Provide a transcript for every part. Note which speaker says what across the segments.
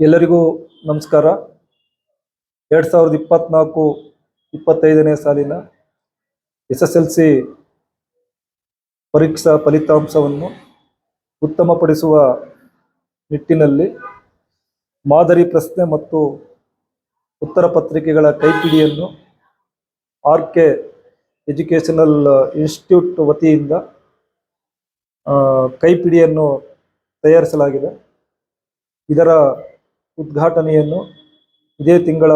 Speaker 1: ಎಲ್ಲರಿಗೂ ನಮಸ್ಕಾರ. ಎರಡು ಸಾವಿರದ ಇಪ್ಪತ್ನಾಲ್ಕು ಇಪ್ಪತ್ತೈದನೇ ಸಾಲಿನ ಎಸ್ ಎಸ್ ಎಲ್ ಸಿ ಪರೀಕ್ಷಾ ಫಲಿತಾಂಶವನ್ನು ಉತ್ತಮಪಡಿಸುವ ನಿಟ್ಟಿನಲ್ಲಿ ಮಾದರಿ ಪ್ರಶ್ನೆ ಮತ್ತು ಉತ್ತರ ಪತ್ರಿಕೆಗಳ ಕೈಪಿಡಿಯನ್ನು ಆರ್ ಕೆ ಎಜುಕೇಷನಲ್ ಇನ್ಸ್ಟಿಟ್ಯೂಟ್ ವತಿಯಿಂದ ಕೈಪಿಡಿಯನ್ನು ತಯಾರಿಸಲಾಗಿದೆ. ಇದರ ಉದ್ಘಾಟನೆಯನ್ನು ಇದೇ ತಿಂಗಳ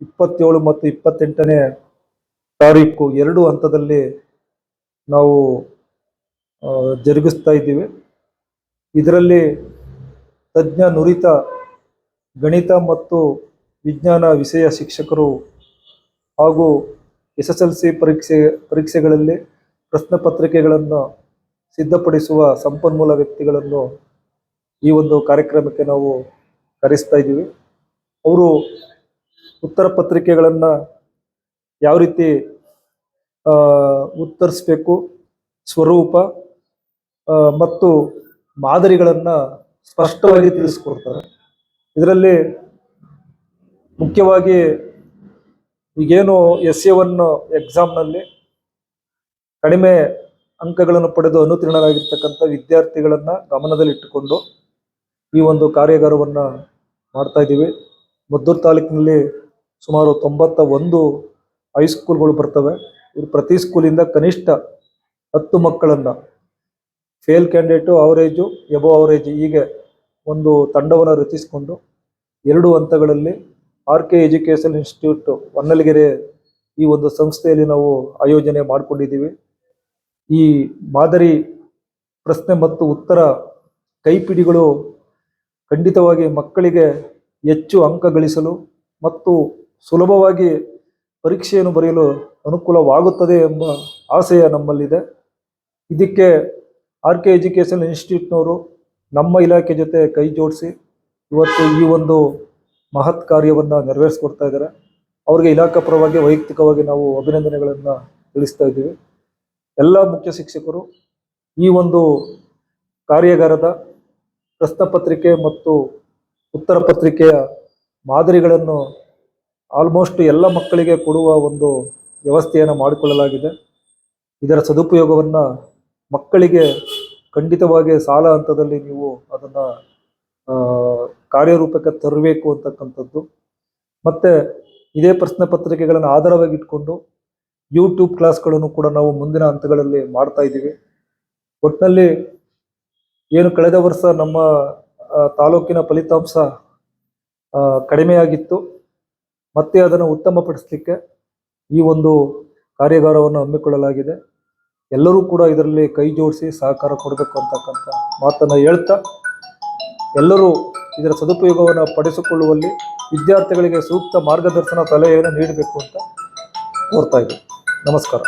Speaker 1: ಇಪ್ಪತ್ತೇಳು ಮತ್ತು ಇಪ್ಪತ್ತೆಂಟನೇ ತಾರೀಕು ಎರಡು ಹಂತದಲ್ಲಿ ನಾವು ಜರುಗಿಸ್ತಾ ಇದ್ದೀವಿ. ಇದರಲ್ಲಿ ತಜ್ಞ, ನುರಿತ, ಗಣಿತ ಮತ್ತು ವಿಜ್ಞಾನ ವಿಷಯ ಶಿಕ್ಷಕರು ಹಾಗೂ ಎಸ್ ಎಸ್ ಎಲ್ ಸಿ ಪರೀಕ್ಷೆ, ಪರೀಕ್ಷೆಗಳಲ್ಲಿ ಪ್ರಶ್ನೆ ಪತ್ರಿಕೆಗಳನ್ನು ಸಿದ್ಧಪಡಿಸುವ ಸಂಪನ್ಮೂಲ ವ್ಯಕ್ತಿಗಳನ್ನು ಈ ಒಂದು ಕಾರ್ಯಕ್ರಮಕ್ಕೆ ನಾವು ಕರೆಸ್ತಾ ಇದ್ದೀವಿ. ಅವರು ಉತ್ತರ ಪತ್ರಿಕೆಗಳನ್ನು ಯಾವ ರೀತಿ ಉತ್ತರಿಸ್ಬೇಕು, ಸ್ವರೂಪ ಮತ್ತು ಮಾದರಿಗಳನ್ನು ಸ್ಪಷ್ಟವಾಗಿ ತಿಳಿಸ್ಕೊಡ್ತಾರೆ. ಇದರಲ್ಲಿ ಮುಖ್ಯವಾಗಿ ಈಗೇನು ಎಸ್ ಎ ಒನ್ ಎಕ್ಸಾಮ್ನಲ್ಲಿ ಕಡಿಮೆ ಅಂಕಗಳನ್ನು ಪಡೆದು ಅನುತ್ತೀರ್ಣರಾಗಿರ್ತಕ್ಕಂಥ ವಿದ್ಯಾರ್ಥಿಗಳನ್ನು ಗಮನದಲ್ಲಿಟ್ಟುಕೊಂಡು ಈ ಒಂದು ಕಾರ್ಯಾಗಾರವನ್ನ ಮಾಡ್ತಾ ಇದ್ದೀವಿ. ಮದ್ದೂರು ತಾಲೂಕಿನಲ್ಲಿ ಸುಮಾರು ತೊಂಬತ್ತ ಒಂದು ಹೈಸ್ಕೂಲ್ಗಳು ಬರ್ತವೆ. ಇದು ಪ್ರತಿ ಸ್ಕೂಲಿಂದ ಕನಿಷ್ಠ ಹತ್ತು ಮಕ್ಕಳನ್ನು fail candidate average above average ಹೀಗೆ ಒಂದು ತಂಡವನ್ನು ರಚಿಸಿಕೊಂಡು ಎರಡು ಹಂತಗಳಲ್ಲಿ R K education institute Honnalagere ಈ ಒಂದು ಸಂಸ್ಥೆಯಲ್ಲಿ ನಾವು ಆಯೋಜನೆ ಮಾಡಿಕೊಂಡಿದ್ದೀವಿ. ಈ ಮಾದರಿ ಪ್ರಶ್ನೆ ಮತ್ತು ಉತ್ತರ ಕೈಪಿಡಿಗಳು ಖಂಡಿತವಾಗಿ ಮಕ್ಕಳಿಗೆ ಹೆಚ್ಚು ಅಂಕ ಗಳಿಸಲು ಮತ್ತು ಸುಲಭವಾಗಿ ಪರೀಕ್ಷೆಯನ್ನು ಬರೆಯಲು ಅನುಕೂಲವಾಗುತ್ತದೆ ಎಂಬ ಆಸೆಯ ನಮ್ಮಲ್ಲಿದೆ. ಇದಕ್ಕೆ ಆರ್ ಕೆ ಎಜುಕೇಷನ್ ಇನ್ಸ್ಟಿಟ್ಯೂಟ್ನವರು ನಮ್ಮ ಇಲಾಖೆ ಜೊತೆ ಕೈ ಜೋಡಿಸಿ ಇವತ್ತು ಈ ಒಂದು ಮಹತ್ ಕಾರ್ಯವನ್ನು ನೆರವೇರಿಸ್ಕೊಡ್ತಾ ಇದ್ದಾರೆ. ಅವರಿಗೆ ಇಲಾಖಾ ಪರವಾಗಿ ವೈಯಕ್ತಿಕವಾಗಿ ನಾವು ಅಭಿನಂದನೆಗಳನ್ನು ತಿಳಿಸ್ತಾ ಇದ್ದೀವಿ. ಎಲ್ಲ ಮುಖ್ಯ ಶಿಕ್ಷಕರು ಈ ಒಂದು ಕಾರ್ಯಾಗಾರದ ಪ್ರಶ್ನೆ ಪತ್ರಿಕೆ ಮತ್ತು ಉತ್ತರ ಪತ್ರಿಕೆಯ ಮಾದರಿಗಳನ್ನು ಆಲ್ಮೋಸ್ಟ್ ಎಲ್ಲ ಮಕ್ಕಳಿಗೆ ಕೊಡುವ ಒಂದು ವ್ಯವಸ್ಥೆಯನ್ನು ಮಾಡಿಕೊಳ್ಳಲಾಗಿದೆ. ಇದರ ಸದುಪಯೋಗವನ್ನು ಮಕ್ಕಳಿಗೆ ಖಂಡಿತವಾಗಿ ಸಾಲ ಹಂತದಲ್ಲಿ ನೀವು ಅದನ್ನು ಕಾರ್ಯರೂಪಕ್ಕೆ ತರಬೇಕು ಅಂತಕ್ಕಂಥದ್ದು. ಮತ್ತು ಇದೇ ಪ್ರಶ್ನೆ ಪತ್ರಿಕೆಗಳನ್ನು ಆಧಾರವಾಗಿ ಇಟ್ಕೊಂಡು ಯೂಟ್ಯೂಬ್ ಕ್ಲಾಸ್ಗಳನ್ನು ಕೂಡ ನಾವು ಮುಂದಿನ ಹಂತಗಳಲ್ಲಿ ಮಾಡ್ತಾ ಇದ್ದೀವಿ. ಒಟ್ಟಿನಲ್ಲಿ ಏನು ಕಳೆದ ವರ್ಷ ನಮ್ಮ ತಾಲೂಕಿನ ಫಲಿತಾಂಶ ಕಡಿಮೆಯಾಗಿತ್ತು. ಮತ್ತೆ ಅದನ್ನು ಉತ್ತಮಪಡಿಸಲಿಕ್ಕೆ ಈ ಒಂದು ಕಾರ್ಯಾಗಾರವನ್ನು ಹಮ್ಮಿಕೊಳ್ಳಲಾಗಿದೆ. ಎಲ್ಲರೂ ಕೂಡ ಇದರಲ್ಲಿ ಕೈ ಜೋಡಿಸಿ ಸಹಕಾರ ಕೊಡಬೇಕು ಅಂತಕ್ಕಂಥ ಮಾತನ್ನು ಹೇಳ್ತಾ, ಎಲ್ಲರೂ ಇದರ ಸದುಪಯೋಗವನ್ನು ಪಡಿಸಿಕೊಳ್ಳುವಲ್ಲಿ ವಿದ್ಯಾರ್ಥಿಗಳಿಗೆ ಸೂಕ್ತ ಮಾರ್ಗದರ್ಶನ ಸಲಹೆಯನ್ನು ನೀಡಬೇಕು ಅಂತ ಕೋರ್ತಾ ಇದ್ದೀನಿ. ನಮಸ್ಕಾರ.